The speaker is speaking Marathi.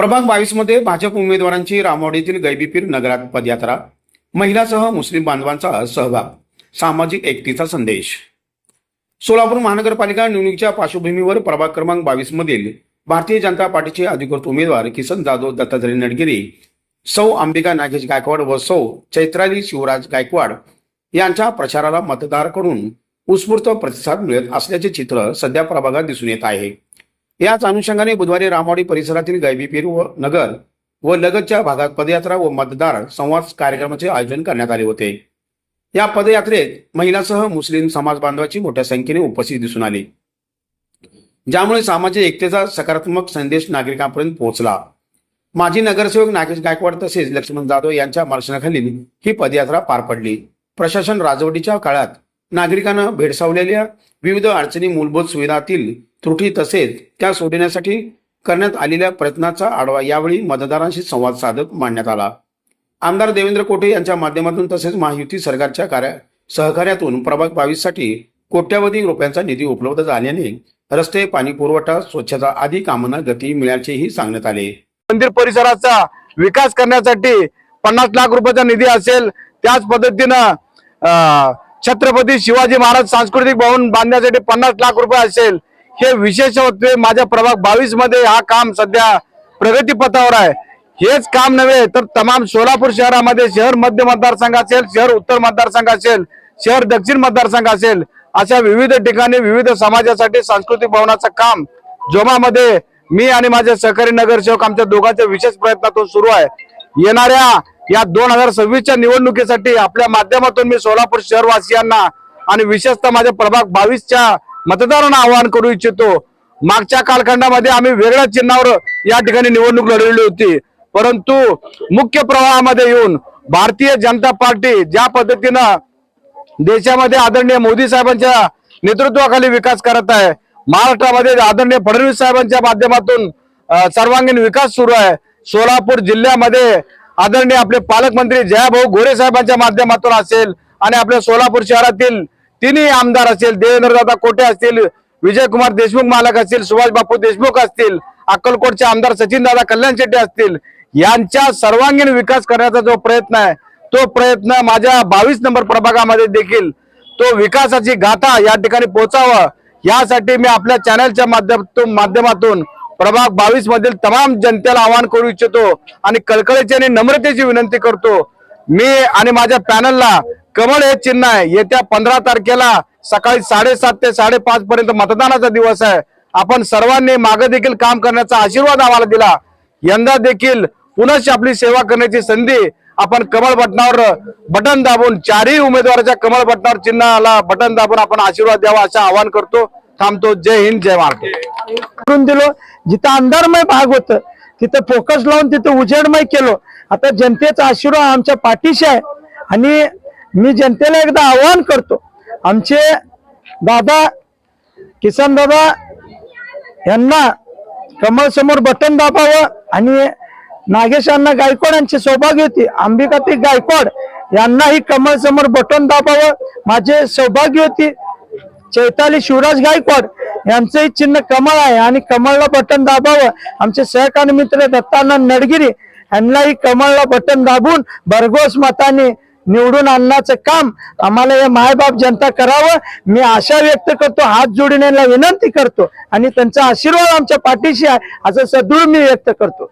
प्रभाग बावीसमध्ये भाजप उमेदवारांची रामवाडीतील गैबीपीर नगरात पदयात्रा महिलासह मुस्लिम बांधवांचा सहभाग सामाजिक एकतेचा संदेश. सोलापूर महानगरपालिका निवडणुकीच्या पार्श्वभूमीवर प्रभाग क्रमांक बावीस मधील भारतीय जनता पार्टीचे अधिकृत उमेदवार किसन जाधव दत्तात्रय नडगिरी सौ अंबिका नागेश गायकवाड व सौ चैत्राली शिवराज गायकवाड यांच्या प्रचाराला मतदाराकडून उत्स्फूर्त प्रतिसाद मिळत असल्याचे चित्र सध्या प्रभागात दिसून येत आहे. याच अनुषंगाने बुधवारी रामवाडी परिसरातील गायबीपीर व नगर व लगतच्या भागात पदयात्रा व मतदार संवाद कार्यक्रमाचे आयोजन करण्यात आले होते. या पदयात्रेत महिलासह मुस्लिम समाज बांधवाची मोठ्या संख्येने उपस्थित दिसून आली. ज्यामुळे सामाजिक एकतेचा सकारात्मक संदेश नागरिकांपर्यंत पोहोचला. माजी नगरसेवक नागेश गायकवाड तसेच लक्ष्मण जाधव यांच्या मार्शनाखाली ही पदयात्रा पार पडली. प्रशासन राजवटीच्या काळात नागरिकांना भेडसावलेल्या विविध अडचणी मूलभूत सुविधातील त्रुटी तसेच त्या सोडण्यासाठी करण्यात आलेल्या प्रयत्नाचा आढावा यावेळी मतदारांशी संवाद साधत मांडण्यात आला. आमदार देवेंद्र कोठे यांच्या माध्यमातून तसेच महायुती सरकारच्या कार्य सहकार्यातून प्रभाग बावीससाठी कोट्यावधी रुपयांचा निधी उपलब्ध झाल्याने रस्ते पाणी पुरवठा स्वच्छता आदी कामांना गती मिळाल्याचेही सांगण्यात आले. मंदिर परिसराचा विकास करण्यासाठी पन्नास लाख रुपयाचा निधी असेल त्याच पद्धतीनं अं, छत्रपती शिवाजी महाराज सांस्कृतिक भवन बांधण्यासाठी पन्नास लाख रुपये असेल हे विशेष होते माझ्या प्रभाग बावीसमध्ये हा काम सध्या प्रगतीपथावर आहे. हेच काम नव्हे तर तमाम सोलापूर शहरामध्ये शहर मध्य मतदारसंघ असेल शहर उत्तर मतदारसंघ असेल शहर दक्षिण मतदारसंघ असेल अशा विविध ठिकाणी विविध समाजासाठी सांस्कृतिक भवनाचं काम जोमामध्ये मी आणि माझे सहकारी नगरसेवक आमच्या दोघांच्या विशेष प्रयत्नातून सुरू आहे. येणाऱ्या या दोन हजार सव्वीसच्या निवडणुकीसाठी आपल्या माध्यमातून मी सोलापूर शहरवासियांना आणि विशेषतः माझ्या प्रभाग बावीसच्या मतदारांना आवाहन करू इच्छितो मागच्या कालखंडामध्ये आम्ही वेगळ्या चिन्हावर या ठिकाणी निवडणूक लढवली होती. परंतु मुख्य प्रवाहामध्ये येऊन भारतीय जनता पार्टी ज्या पद्धतीनं देशामध्ये आदरणीय मोदी साहेबांच्या नेतृत्वाखाली विकास करत आहे महाराष्ट्रामध्ये आदरणीय फडणवीस साहेबांच्या माध्यमातून सर्वांगीण विकास सुरू आहे. सोलापूर जिल्ह्यामध्ये आदरणीय आपले पालकमंत्री जयाभाऊ गोरे साहेबांच्या माध्यमातून असेल आणि आपल्या सोलापूर शहरातील तिन्ही आमदार असेल देवेंद्रदादा कोटे असतील विजयकुमार देशमुख मालक असतील सुभाष बापू देशमुख असतील अक्कलकोटचे आमदार सचिन दादा कल्याण शेट्टी असतील यांच्या सर्वांगीण विकास करण्याचा जो प्रयत्न आहे तो प्रयत्न माझ्या बावीस नंबर प्रभागामध्ये देखील तो विकासाची गाथा या ठिकाणी पोहोचावा यासाठी मी आपल्या चॅनलच्या माध्यमातून माध्यमातून प्रभाग बावीस मधील तमाम जनतेला आवाहन करू इच्छितो आणि कळकळीची आणि नम्रतेची विनंती करतो. मी आणि माझ्या पॅनलला कमळ हे चिन्ह आहे. येत्या पंधरा तारखेला सकाळी साडेसात ते साडेपाच पर्यंत मतदानाचा दिवस आहे. आपण सर्वांनी मागे देखील काम करण्याचा आशीर्वाद आम्हाला दिला. यंदा देखील पुनश्च आपली सेवा करण्याची संधी आपण कमळ बटनावर बटन दाबून चारही उमेदवाराच्या कमळ बटनावर चिन्हाला बटन दाबून आपण आशीर्वाद द्यावा असं आवाहन करतो. थांबतो. जय हिंद जय महाराष्ट्र. करून दिलो. जिथं अंधारमय भाग होत तिथं फोकस लावून तिथं उजेडमय केलो. आता जनतेचा आशीर्वाद आमच्या पाठीशी आहे. आणि मी जनतेला एकदा आवाहन करतो. आमचे दादा किसन दादा यांना कमळ समोर बटन दाबावं आणि नागेशांना गायकवाड यांची सौभाग्य होती. अंबिकाती गायकवाड यांनाही कमळ समोर बटन दाबावं. माझे सौभाग्य होती. चैताली शिवराज गायकवाड यांचंही चिन्ह कमळ आहे आणि कमळला बटन दाबावं. आमचे सहकारी मित्र दत्तानंद नडगिरी यांनाही कमळला बटन दाबून भरघोस मताने निवडून आणण्याचं काम आम्हाला हे मायबाप जनता करावं. मी आशा व्यक्त करतो हात जोडून विनंती करतो आणि त्यांचा आशीर्वाद आमच्या पाठीशी आहे असं सदृढ मी व्यक्त करतो.